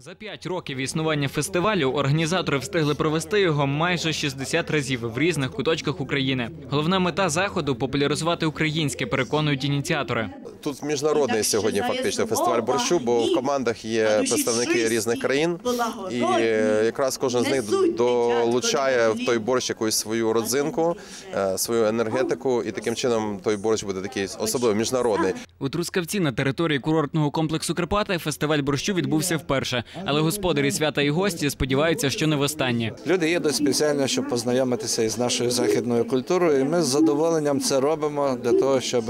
За п'ять років існування фестивалю організатори встигли провести його майже 60 разів в різних куточках України. Головна мета заходу популяризувати українське, переконують ініціатори. Тут міжнародний сьогодні фактично фестиваль борщу, бо в командах є представники різних країн, і е, якраз кожен з них долучає в той борщ якусь свою родзинку, е, свою енергетику, і таким чином той борщ буде такий особливо міжнародний. У Трускавці на території курортного комплексу Карпати фестиваль борщу відбувся вперше, але господарі свята і гості сподіваються, що не востаннє. Люди їдуть спеціально, щоб познайомитися із нашою західною культурою. І ми з задоволенням це робимо для того, щоб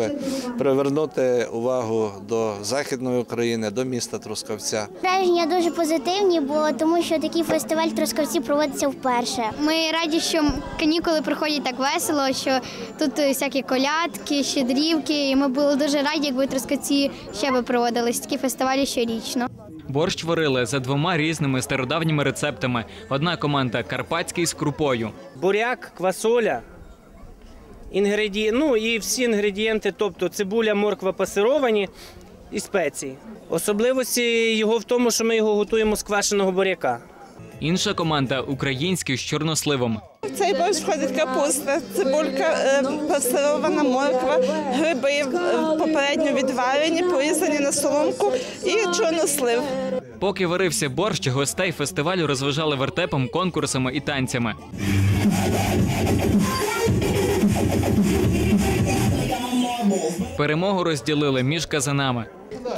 привернути увагу до західної України, до міста Трускавця. Враження дуже позитивні, бо тому що такий фестиваль в Трускавці проводиться вперше. Ми раді, що канікули проходять так весело, що тут всякі колядки, щедрівки. І ми були дуже раді, якби в Трускавці ще би проводились такі фестивалі щорічно. Борщ варили за двома різними стародавніми рецептами. Одна команда карпатський з крупою. буряк, квасоля, інгреді... ну і всі інгредієнти, тобто цибуля, морква пасировані і спеції. Особливості його в тому, що ми його готуємо з квашеного буряка. Інша команда український з чорносливом. В цей борщ входить капуста, цибулька, е, пасирована морква, гриби е, попередньо відварені, порізані на соломку і чорнослив. Поки варився борщ, гостей фестивалю розважали вертепом, конкурсами і танцями. Перемогу розділили між казанами.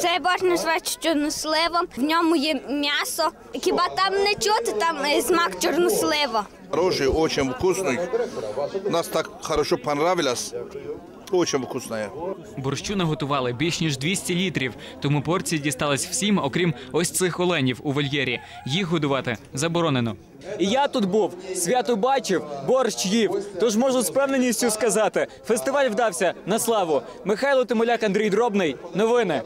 Цей борщ називається чорносливом. В ньому є м'ясо. Хіба там не чути, там е, смак чорнослива. Хороший, очень вкусний. Нас так хорошо понравилось. Очень вкусная. Борщу наготували більш ніж 200 літрів, тому порції дістались всім, окрім ось цих оленів у вольєрі. Їх годувати заборонено. І я тут був, свято бачив, борщ їв. Тож можу з певненістю сказати, фестиваль вдався на славу. Михайло Тимоляк, Андрій Дробний. Новини.